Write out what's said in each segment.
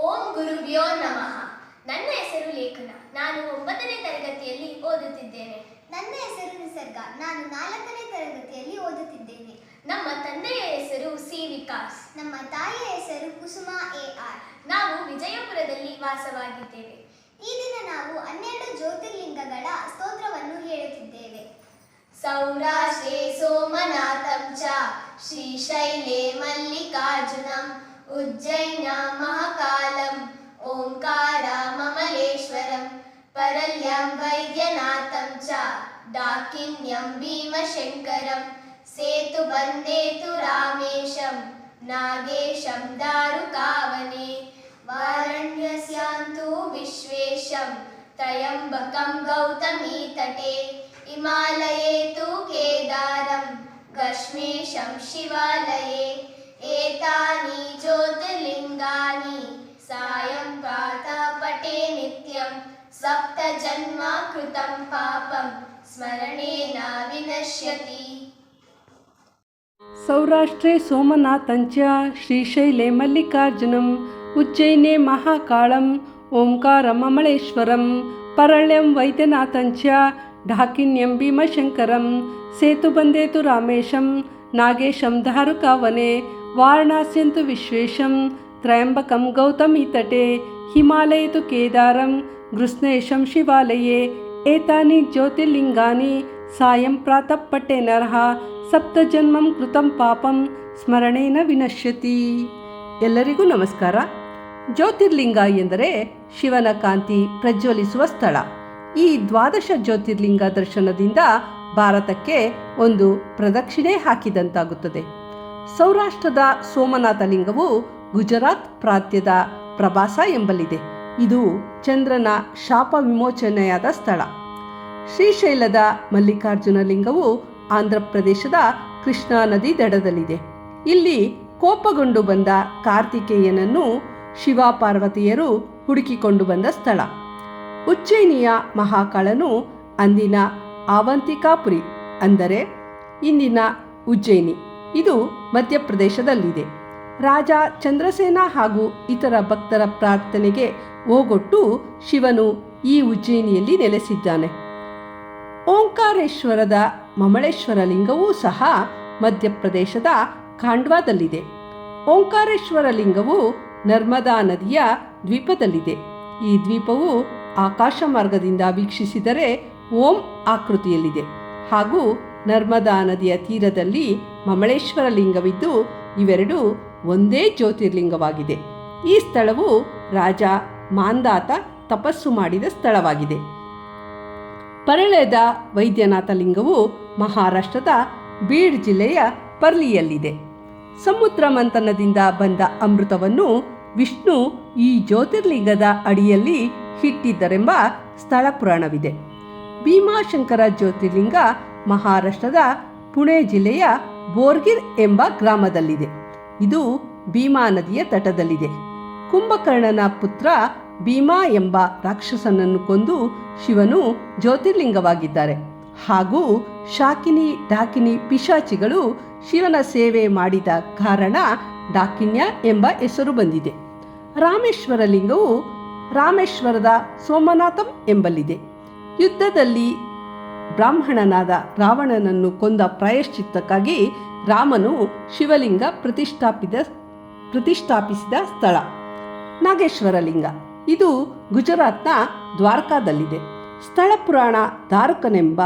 ಓಂ ಗುರುಭ್ಯೋ ನಮಃ. ನನ್ನ ಹೆಸರು ಲೇಖನ. ನಾನು ಒಂಬತ್ತನೇ ತರಗತಿಯಲ್ಲಿ ಓದುತ್ತಿದ್ದೇನೆ. ನನ್ನ ಹೆಸರು ನಿಸರ್ಗ. ನಾನು ನಾಲ್ಕನೇ ತರಗತಿಯಲ್ಲಿ ಓದುತ್ತಿದ್ದೇನೆ. ನಮ್ಮ ತಂದೆಯ ಹೆಸರು ಸಿ. ವಿಕಾಸ್. ನಮ್ಮ ತಾಯಿಯ ಹೆಸರು ಕುಸುಮಾ ಎ. ಆರ್. ನಾವು ವಿಜಯಪುರದಲ್ಲಿ ವಾಸವಾಗಿದ್ದೇವೆ. ಈ ದಿನ ನಾವು ಹನ್ನೆರಡು ಜ್ಯೋತಿರ್ಲಿಂಗಗಳ ಸ್ತೋತ್ರವನ್ನು ಹೇಳುತ್ತಿದ್ದೇವೆ. ಸೌರಾಷ್ಟ್ರೇ ಸೋಮನಾಥಂ ಚ ಶ್ರೀಶೈಲೆ ಮಲ್ಲಿಕಾರ್ಜುನಂ. उज्जयि नामहाकालम् ओङ्काराममलेश्वरं परल्यं वैद्यनाथं च डाकिन्यं भीमशङ्करं सेतुवन्देतु रामेशं नागेशं दारुकावने वारण्यस्यान्तु विश्वेशं त्रयम्बकं गौतमीतटे हिमालये तु केदारं कस्मीशं शिवा ಜ್ಯೋತಿರ್ಲಿಂಗಾನಿ ಸಾಯಂ ಪ್ರಾತಃ ಪಟೇ ನಿತ್ಯಂ ಸಪ್ತ ಜನ್ಮ ಕೃತಂ ಪಾಪಂ ಸ್ಮರಣೇನ ವಿನಶ್ಯತಿ ಸೌರಾಷ್ಟ್ರೆ ಸೋಮನಾಥಂಚ ಶ್ರೀಶೈಲೆ ಮಲ್ಲಿಕಾರ್ಜುನಂ ಉಜ್ಜಯಿನೆ ಮಹಾಕಾಳಂ ಓಂಕಾರಮಮಳೇಶ್ವರಂ ಪರಳ್ಯಂ ವೈದ್ಯನಾಥಂಚ ಢಾಕಿನ್ಯಂ ಭೀಮಶಂಕರಂ ಸೇತುಬಂದೇತು ರಾಮೇಶಂ ನಾಗೇಶಂ ಧಾರುಕಾವನೆ ವಾರಣಾಸ್ಯಂತು ವಿಶ್ವೇಶಂ ತ್ರಯಂಬಕಂ ಗೌತಮಿ ತಟೆ, ಹಿಮಾಲಯತು ಕೇದಾರಂ ಗೃಸ್ನೇಶಂ ಶಿವಾಲಯೇ, ಏತಾನಿ ಜ್ಯೋತಿರ್ಲಿಂಗಾನಿ, ಸಾಯಂ ಪ್ರಾತಃ ಪಟ್ಟೆ ನರಃ ಸಪ್ತಜನ್ಮಂ ಕೃತಂ ಪಾಪಂ, ಸ್ಮರಣೇನ ವಿನಶ್ಯತಿ. ಎಲ್ಲರಿಗೂ ನಮಸ್ಕಾರ. ಜ್ಯೋತಿರ್ಲಿಂಗ ಎಂದರೆ ಶಿವನ ಕಾಂತಿ ಪ್ರಜ್ವಲಿಸುವ ಸ್ಥಳ. ಈ ದ್ವಾದಶ ಜ್ಯೋತಿರ್ಲಿಂಗ ದರ್ಶನದಿಂದ ಭಾರತಕ್ಕೆ ಒಂದು ಪ್ರದಕ್ಷಿಣೆ ಹಾಕಿದಂತಾಗುತ್ತದೆ. ಸೌರಾಷ್ಟ್ರದ ಸೋಮನಾಥ ಲಿಂಗವು ಗುಜರಾತ್ ಪ್ರಾಂತ್ಯದ ಪ್ರಭಾಸ ಎಂಬಲ್ಲಿದೆ. ಇದು ಚಂದ್ರನ ಶಾಪ ವಿಮೋಚನೆಯಾದ ಸ್ಥಳ. ಶ್ರೀಶೈಲದ ಮಲ್ಲಿಕಾರ್ಜುನ ಲಿಂಗವು ಆಂಧ್ರ ಪ್ರದೇಶದ ಕೃಷ್ಣಾ ನದಿ ದಡದಲ್ಲಿದೆ. ಇಲ್ಲಿ ಕೋಪಗೊಂಡು ಬಂದ ಕಾರ್ತಿಕೇಯನನ್ನು ಶಿವ ಪಾರ್ವತಿಯರು ಹುಡುಕಿಕೊಂಡು ಬಂದ ಸ್ಥಳ. ಉಜ್ಜಯಿನಿಯ ಮಹಾಕಾಳನು ಅಂದಿನ ಆವಂತಿಕಾಪುರಿ, ಅಂದರೆ ಇಂದಿನ ಉಜ್ಜಯಿನಿ. ಇದು ಮಧ್ಯಪ್ರದೇಶದಲ್ಲಿದೆ. ರಾಜ ಚಂದ್ರಸೇನ ಹಾಗೂ ಇತರ ಭಕ್ತರ ಪ್ರಾರ್ಥನೆಗೆ ಓಗೊಟ್ಟು ಶಿವನು ಈ ಉಜ್ಜಯಿನಿಯಲ್ಲಿ ನೆಲೆಸಿದ್ದಾನೆ. ಓಂಕಾರೇಶ್ವರದ ಮಮಳೇಶ್ವರ ಲಿಂಗವೂ ಸಹ ಮಧ್ಯಪ್ರದೇಶದ ಖಾಂಡ್ವಾದಲ್ಲಿದೆ. ಓಂಕಾರೇಶ್ವರ ಲಿಂಗವು ನರ್ಮದಾ ನದಿಯ ದ್ವೀಪದಲ್ಲಿದೆ. ಈ ದ್ವೀಪವು ಆಕಾಶ ಮಾರ್ಗದಿಂದ ವೀಕ್ಷಿಸಿದರೆ ಓಂ ಆಕೃತಿಯಲ್ಲಿದೆ ಹಾಗೂ ನರ್ಮದಾ ನದಿಯ ತೀರದಲ್ಲಿ ಮಮಳೇಶ್ವರ ಲಿಂಗವಿದ್ದು ಇವೆರಡೂ ಒಂದೇ ಜ್ಯೋತಿರ್ಲಿಂಗವಾಗಿದೆ. ಈ ಸ್ಥಳವು ರಾಜ ಮಾಂದಾತ ತಪಸ್ಸು ಮಾಡಿದ ಸ್ಥಳವಾಗಿದೆ. ಪರಳೆದ ವೈದ್ಯನಾಥ ಲಿಂಗವು ಮಹಾರಾಷ್ಟ್ರದ ಬೀಡ್ ಜಿಲ್ಲೆಯ ಪರ್ಲಿಯಲ್ಲಿದೆ. ಸಮುದ್ರ ಮಂಥನದಿಂದ ಬಂದ ಅಮೃತವನ್ನು ವಿಷ್ಣು ಈ ಜ್ಯೋತಿರ್ಲಿಂಗದ ಅಡಿಯಲ್ಲಿ ಹಿಟ್ಟಿದ್ದರೆಂಬ ಸ್ಥಳ ಪುರಾಣವಿದೆ. ಭೀಮಾಶಂಕರ ಜ್ಯೋತಿರ್ಲಿಂಗ ಮಹಾರಾಷ್ಟ್ರದ ಪುಣೆ ಜಿಲ್ಲೆಯ ಬೋರ್ಗಿರ್ ಎಂಬ ಗ್ರಾಮದಲ್ಲಿದೆ. ಇದು ಭೀಮಾ ನದಿಯ ತಟದಲ್ಲಿದೆ. ಕುಂಭಕರ್ಣನ ಪುತ್ರ ಭೀಮಾ ಎಂಬ ರಾಕ್ಷಸನನ್ನು ಕೊಂದು ಶಿವನು ಜ್ಯೋತಿರ್ಲಿಂಗವಾಗಿದ್ದಾರೆ. ಹಾಗೂ ಶಾಕಿನಿ, ಡಾಕಿನಿ ಪಿಶಾಚಿಗಳು ಶಿವನ ಸೇವೆ ಮಾಡಿದ ಕಾರಣ ಡಾಕಿನ್ಯ ಎಂಬ ಹೆಸರು ಬಂದಿದೆ. ರಾಮೇಶ್ವರ ಲಿಂಗವು ರಾಮೇಶ್ವರದ ಸೋಮನಾಥಂ ಎಂಬಲ್ಲಿದೆ. ಯುದ್ಧದಲ್ಲಿ ಬ್ರಾಹ್ಮಣನಾದ ರಾವಣನನ್ನು ಕೊಂದ ಪ್ರಾಯಶ್ಚಿತ್ತಕ್ಕಾಗಿ ರಾಮನು ಶಿವಲಿಂಗ ಪ್ರತಿಷ್ಠಾಪಿದ ಪ್ರತಿಷ್ಠಾಪಿಸಿದ ಸ್ಥಳ. ನಾಗೇಶ್ವರ ಲಿಂಗ ಇದು ಗುಜರಾತ್ನ ದ್ವಾರಕಾದಲ್ಲಿದೆ. ಸ್ಥಳ ಪುರಾಣ ದಾರುಕನೆಂಬ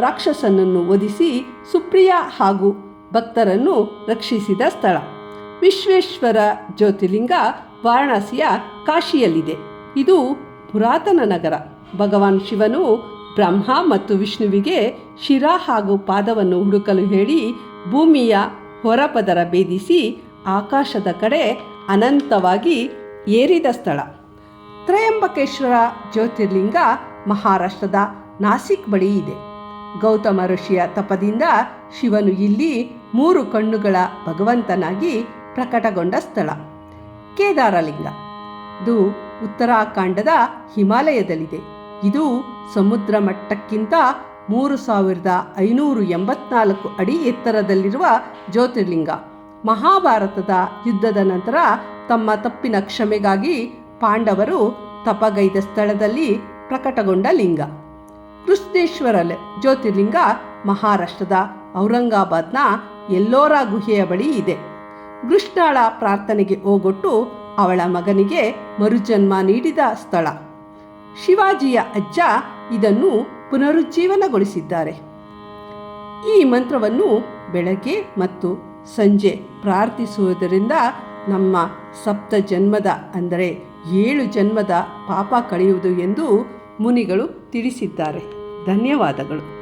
ರಾಕ್ಷಸನನ್ನು ಒದಿಸಿ ಸುಪ್ರಿಯ ಹಾಗೂ ಭಕ್ತರನ್ನು ರಕ್ಷಿಸಿದ ಸ್ಥಳ. ವಿಶ್ವೇಶ್ವರ ಜ್ಯೋತಿರ್ಲಿಂಗ ವಾರಣಾಸಿಯ ಕಾಶಿಯಲ್ಲಿದೆ. ಇದು ಪುರಾತನ ನಗರ. ಭಗವಾನ್ ಶಿವನು ಬ್ರಹ್ಮ ಮತ್ತು ವಿಷ್ಣುವಿಗೆ ಶಿರ ಹಾಗೂ ಪಾದವನ್ನು ಹುಡುಕಲು ಹೇಳಿ ಭೂಮಿಯ ಹೊರಪದರ ಭೇದಿಸಿ ಆಕಾಶದ ಕಡೆ ಅನಂತವಾಗಿ ಏರಿದ ಸ್ಥಳ. ತ್ರಯಂಬಕೇಶ್ವರ ಜ್ಯೋತಿರ್ಲಿಂಗ ಮಹಾರಾಷ್ಟ್ರದ ನಾಸಿಕ್ ಬಳಿ ಇದೆ. ಗೌತಮ ಋಷಿಯ ತಪದಿಂದ ಶಿವನು ಇಲ್ಲಿ ಮೂರು ಕಣ್ಣುಗಳ ಭಗವಂತನಾಗಿ ಪ್ರಕಟಗೊಂಡ ಸ್ಥಳ. ಕೇದಾರಲಿಂಗ. ಇದು ಉತ್ತರಾಖಂಡದ ಹಿಮಾಲಯದಲ್ಲಿದೆ. ಇದು ಸಮುದ್ರ ಮಟ್ಟಕ್ಕಿಂತ ಮೂರು ಸಾವಿರದ ಐನೂರು ಎಂಬತ್ನಾಲ್ಕು ಅಡಿ ಎತ್ತರದಲ್ಲಿರುವ ಜ್ಯೋತಿರ್ಲಿಂಗ. ಮಹಾಭಾರತದ ಯುದ್ಧದ ನಂತರ ತಮ್ಮ ತಪ್ಪಿನ ಕ್ಷಮೆಗಾಗಿ ಪಾಂಡವರು ತಪಗೈದ ಸ್ಥಳದಲ್ಲಿ ಪ್ರಕಟಗೊಂಡ ಲಿಂಗ. ಕೃಷ್ಣೇಶ್ವರ ಜ್ಯೋತಿರ್ಲಿಂಗ ಮಹಾರಾಷ್ಟ್ರದ ಔರಂಗಾಬಾದ್ನ ಎಲ್ಲೋರ ಗುಹೆಯ ಬಳಿ ಇದೆ. ಕೃಷ್ಣಾಳ ಪ್ರಾರ್ಥನೆಗೆ ಹೋಗೊಟ್ಟು ಅವಳ ಮಗನಿಗೆ ಮರುಜನ್ಮ ನೀಡಿದ ಸ್ಥಳ. ಶಿವಾಜಿಯ ಅಜ್ಜ ಇದನ್ನು ಪುನರುಜ್ಜೀವನಗೊಳಿಸಿದ್ದಾರೆ. ಈ ಮಂತ್ರವನ್ನು ಬೆಳಗ್ಗೆ ಮತ್ತು ಸಂಜೆ ಪ್ರಾರ್ಥಿಸುವುದರಿಂದ ನಮ್ಮ ಸಪ್ತ ಜನ್ಮದ, ಅಂದರೆ ಏಳು ಜನ್ಮದ ಪಾಪ ಕಳೆಯುವುದು ಎಂದು ಮುನಿಗಳು ತಿಳಿಸಿದ್ದಾರೆ. ಧನ್ಯವಾದಗಳು.